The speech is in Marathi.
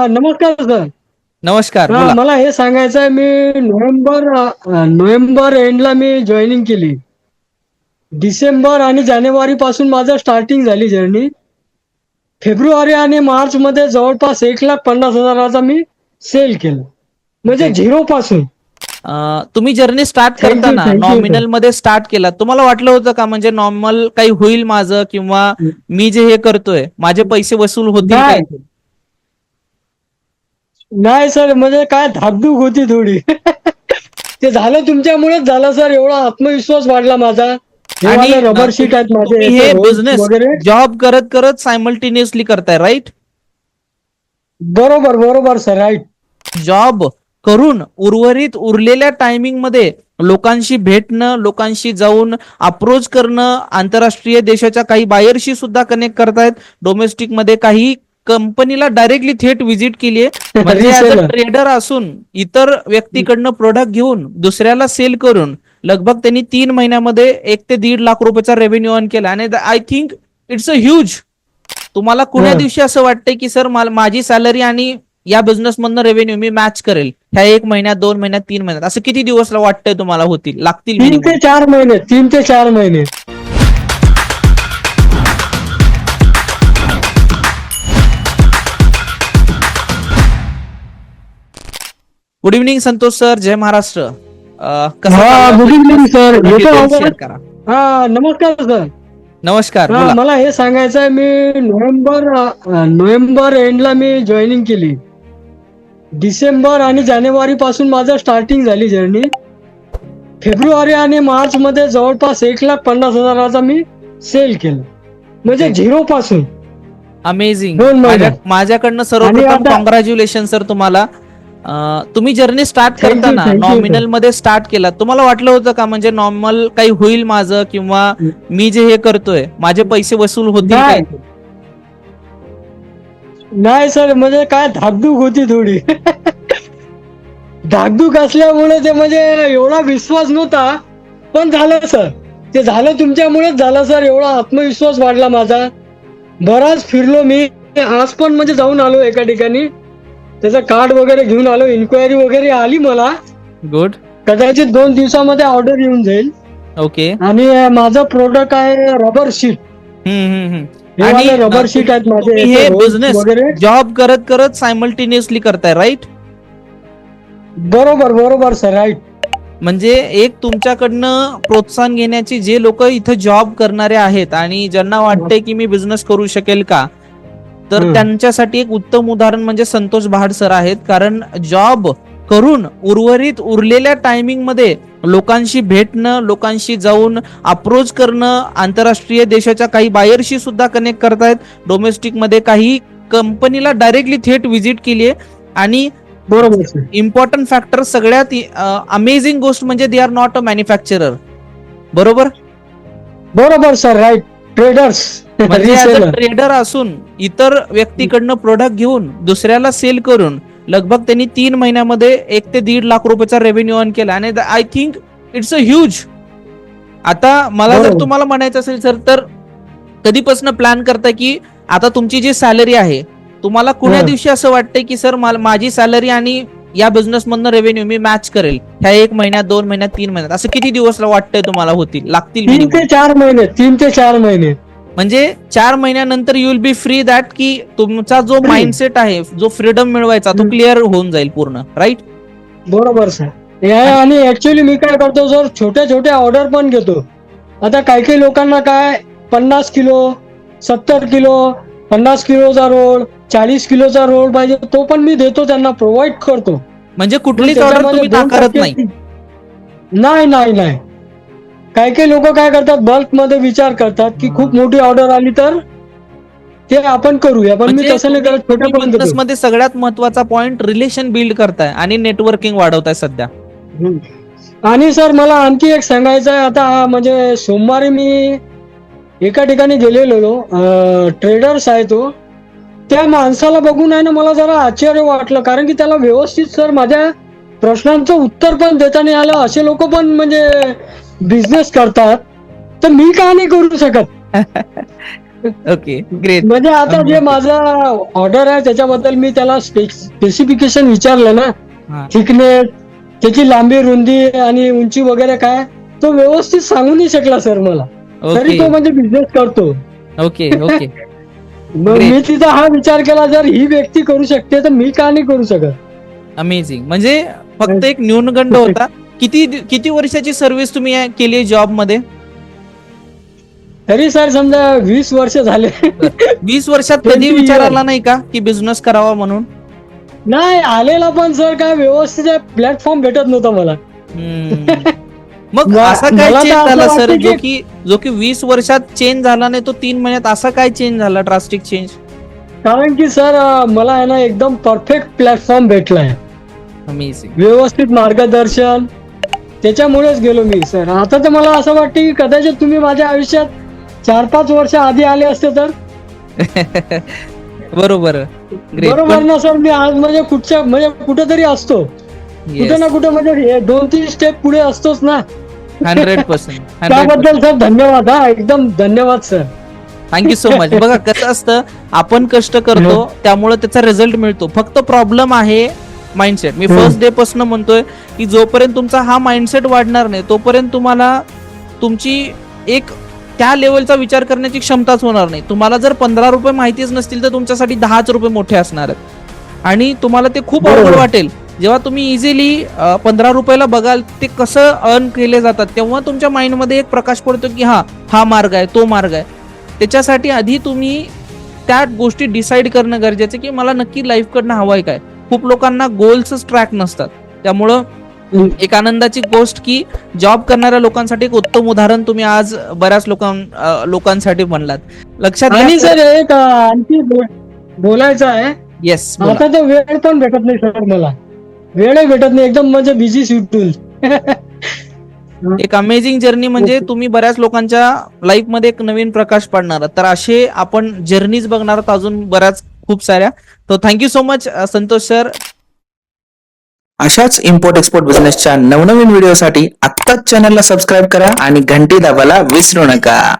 हा नमस्कार सर. नमस्कार हा बोला. मला हे सांगायचं आहे मी नोव्हेंबर अ, नोव्हेंबर एंडला मी जॉईनिंग केली. डिसेंबर आणि जानेवारी पासून माझं स्टार्टिंग झाली जर्नी फेब्रुवारी आणि मार्च मध्ये जवळपास एक लाख पन्नास हजाराचा मी सेल केलं. म्हणजे. झिरो पासून. अं, तुम्ही जर्नी स्टार्ट Thank you, करताना thank you, नॉमिनलमध्ये स्टार्ट केला तुम्हाला वाटलं होतं का म्हणजे नॉर्मल काही होईल माझं किंवा मी जे हे करतोय माझे पैसे वसूल होतील नाही. काय नाही सर म्हणजे काय धाकधूक होती थोडी. ते झालं तुमच्यामुळेच झालं सर एवढा आत्मविश्वास वाढला माझा. आणि रबर शीट आहेत माझे हे बिझनेस जॉब करत करत सायमल्टेनियसली करताय राईट बरोबर बरोबर सर राईट जॉब करून उर्वरित उरलेल्या टायमिंगमध्ये लोकांशी भेटणं लोकांशी जाऊन अप्रोच करणं आंतरराष्ट्रीय देशाच्या काही बायरशी सुद्धा कनेक्ट करतायत. डोमेस्टिकमध्ये काही कंपनीला डायरेक्टली थेट व्हिजिट केली आहे म्हणजे. ट्रेडर असून इतर व्यक्तीकडनं प्रोडक्ट घेऊन दुसऱ्याला सेल करून लगभग त्यांनी तीन महिन्यामध्ये एक ते दीड लाख रुपयाचा रेव्हेन्यू अर्न केला. आणि I think it's a huge तुम्हाला कुण्या. दिवशी असं वाटतंय की सर माझी सॅलरी आणि या बिझनेस मधनं रेव्हेन्यू मी मॅच करेल. ह्या एक महिन्यात दोन महिन्यात तीन महिन्यात. असं किती दिवस वाटतंय तुम्हाला होतील? लागतील तीन? ते चार महिने तीन ते चार महिने. गुड इव्हनिंग संतोष सर जय महाराष्ट्र अं, कसं हा चाललंय? गुड इव्हनिंग सर येतो Details आवाज? share करा. हा नमस्कार सर नमस्कार हा बोला. मला हे सांगायचं आहे मी नोव्हेंबर अ, नोव्हेंबर एंडला मी जॉईनिंग केली. डिसेंबर आणि जानेवारी पासून माझं स्टार्टिंग झाली जर्नी फेब्रुवारी आणि मार्च मध्ये जवळपास एक लाख पन्नास हजाराचा मी सेल केलं. म्हणजे. झिरो पासून. अमेझिंग दोन माझ्याकडनं सर्वप्रथम आता- कॉंग्रॅच्युलेशन सर तुम्हाला. तुम्ही जर्नी स्टार्ट करताना नॉमिनलमध्ये स्टार्ट केला तुम्हाला वाटलं होतं का? म्हणजे नॉर्मल काही होईल माझं किंवा मी जे हे करतोय माझे पैसे वसूल होतील. नाही. सर म्हणजे काय धाकधूक होती थोडी. धाकधूक असल्यामुळे ते म्हणजे एवढा विश्वास नव्हता. पण झालं सर ते झालं तुमच्यामुळेच झालं सर एवढा आत्मविश्वास वाढला माझा. बराच फिरलो मी. आज पण म्हणजे जाऊन आलो एका ठिकाणी. त्याचं कार्ड वगैरे घेऊन आलो. इन्क्वायरी वगैरे आली मला. गुड कदाचित दोन दिवसामध्ये ऑर्डर येऊन जाईल. ओके आणि माझं प्रोडक्ट आहे रबर शीट आणि रबर शीट आहेत माझे. हे बिझनेस वगैरे. जॉब करत करत सायमल्टेनियसली करताय राईट बरोबर बरोबर सर राईट म्हणजे एक तुमच्याकडनं प्रोत्साहन घेण्याची जे लोक इथं जॉब करणारे आहेत आणि ज्यांना वाटतंय की मी बिझनेस करू शकेल का तर. त्यांच्यासाठी एक उत्तम उदाहरण म्हणजे संतोष बहाड सर आहेत. कारण जॉब करून उर्वरित उरलेल्या टायमिंगमध्ये लोकांशी भेटणं लोकांशी जाऊन अप्रोच करणं आंतरराष्ट्रीय देशाच्या काही बायरशी सुद्धा कनेक्ट करतायत. डोमेस्टिकमध्ये काही कंपनीला डायरेक्टली थेट व्हिजिट केली आहे. आणि बरोबर इम्पॉर्टंट फॅक्टर सगळ्यात अमेझिंग गोष्ट म्हणजे they are not a manufacturer बरोबर? बरोबर सर राईट ट्रेडर्स म्हणजे ट्रेडर असून इतर व्यक्तीकडनं प्रोडक्ट घेऊन दुसऱ्याला सेल करून लगभग त्यांनी तीन महिन्यामध्ये एक ते दीड लाख रुपयाचा रेव्हेन्यू अर्न केला आणि I think it's a huge आता मला जर बरोबर. तुम्हाला म्हणायचं असेल सर तर कधीपासून प्लॅन करताय की आता तुमची जी सॅलरी आहे तुम्हाला कुण्या हं. दिवशी असं वाटतंय की सर माझी सॅलरी आणि या बिझनेस मधनं रेव्हेन्यू मी मॅच करेल. ह्या एक महिन्यात दोन महिन्यात तीन महिन्यात. असं किती दिवस वाटतंय तुम्हाला होतील लागतील तीन minimum? ते चार महिने तीन ते चार महिने. म्हणजे चार महिन्यानंतर you will be free that की तुमचा जो Free. माइंडसेट आहे जो फ्रीडम मिळवायचा तो हम्म. क्लिअर होऊन जाईल पूर्ण. राईट बरोबर सर या- आणि ऍक्च्युली मी काय करतो सर छोट्या छोट्या ऑर्डर पण घेतो. आता काही काही लोकांना काय पन्नास किलो सत्तर किलो पन्नास किलोचा रोल चाळीस किलोचा रोल पाहिजे तो पण मी देतो त्यांना प्रोव्हाइड करतो. म्हणजे कुठलीच ऑर्डर तुम्ही नाकारत नाही. नाही नाही नाही. काही काही लोक काय करतात बल्कमध्ये विचार करतात की खूप मोठी ऑर्डर आली तर ते आपण करूया पण मी म्हणजे तसं नाही करत छोट्या मध्ये सगळ्यात महत्त्वाचा पॉइंट रिलेशन बिल्ड करताय आणि नेटवर्किंग वाढवताय सध्या. आणि सर मला आणखी एक सांगायचं आहे आता म्हणजे सोमवारी मी एका ठिकाणी गेलेलो ट्रेडर्स आहे तो. त्या माणसाला बघून आहे ना मला जरा आश्चर्य वाटलं. कारण की त्याला व्यवस्थित सर माझ्या प्रश्नांचं उत्तर पण देता नाही आलं. असे लोक पण म्हणजे बिझनेस करतात. तर मी का नाही करू शकत? ओके ग्रेट म्हणजे आता जे माझं ऑर्डर आहे त्याच्याबद्दल मी त्याला स्पेसिफिकेशन विचारलं ना. थिकनेस त्याची लांबी रुंदी आणि उंची वगैरे काय तो व्यवस्थित सांगू नाही शकला सर मला. तरी तो म्हणजे बिझनेस करतो. ओके ओके मग. मी तिचा हा विचार केला जर ही व्यक्ती करू शकते तर मी का नाही करू शकत? अमेझिंग म्हणजे फक्त एक न्यूनगंड होता. किती किती वर्षाची सर्व्हिस तुम्ही या- केली आहे जॉबमध्ये? तरी सर समजा वीस वर्ष झाले. वीस वर्षात कधी Twenty विचार years. आला नाही का की बिझनेस करावा म्हणून? नाही आलेला पण सर काय व्यवस्थित प्लॅटफॉर्म भेटत नव्हता मला. हम्म. मग असा काय मला तर चेंज असं झाला सर वाटतं जो की- की जो की वीस वर्षात चेंज झाला नाही तो तीन महिन्यात असा काय चेंज झाला ड्रास्टिक चेंज कारण की सर अं, मला आहे ना एकदम परफेक्ट प्लॅटफॉर्म भेटलाय. अमेझिंग व्यवस्थित मार्गदर्शन. त्याच्यामुळेच गेलो मी सर आता तर मला असं वाटतं की कदाचित तुम्ही माझ्या आयुष्यात चार पाच वर्ष आधी आले असते तर? बरोबर. ग्रेट बरोबर ना सर मी आज म्हणजे कुठच्या म्हणजे कुठेतरी असतो. कुठे ना कुठे म्हणजे हे दोन तीन स्टेप पुढे असतोच ना. हंड्रेड पर्सेंट त्याबद्दल सर धन्यवाद हा एकदम धन्यवाद सर. थँक्यू सो मच बघा कसं असतं आपण कष्ट करतो त्यामुळे त्याचा रिझल्ट मिळतो. फक्त प्रॉब्लेम आहे माइंडसेट मी. फर्स्ट डे पासून म्हणतोय की जोपर्यंत तुमचा हा माइंडसेट वाढणार नाही तोपर्यंत तुम्हाला तुमची एक त्या लेवलचा विचार करण्याची क्षमताच होणार नाही. तुम्हाला जर पंधरा रुपये माहितीच नसतील तर तुमच्यासाठी दहाच रुपये मोठे असणार आहेत. आणि तुम्हाला ते खूप. अवघड वाटेल. जेव्हा तुम्ही इझिली पंधरा रुपयाला बघाल ते कसं अर्न केले जातात तेव्हा तुमच्या माइंडमध्ये एक प्रकाश पडतो की हा हा मार्ग आहे तो मार्ग आहे. त्याच्यासाठी आधी तुम्ही त्या गोष्टी डिसाईड करणं गरजेचं आहे की मला नक्की लाईफ कडनं हवंय काय? खूप लोकांना गोल्सच ट्रॅक नसतात. त्यामुळं. एक आनंदाची गोष्ट की जॉब करणाऱ्या लोकांसाठी एक उत्तम उदाहरण तुम्ही आज बऱ्याच लोकां लोकांसाठी म्हणलात लक्षात आणि सर एक आणखी बोल- बोलायचं आहे. येस आता तर वेळ पण भेटत नाही सर मला. वेळही भेटत नाही एकदम म्हणजे बिझी शेड्यूल एक अमेझिंग जर्नी म्हणजे. तुम्ही बऱ्याच लोकांच्या लाईफमध्ये एक नवीन प्रकाश पाडणार. तर असे आपण जर्नीज बघणार आहोत अजून बऱ्याच खूप साऱ्या तर thank you so much Santosh sir अशाच इम्पोर्ट एक्सपोर्ट बिझनेसच्या नवनवीन व्हिडिओसाठी आत्ताच चॅनलला सबस्क्राईब करा आणि घंटी दाबायला विसरू नका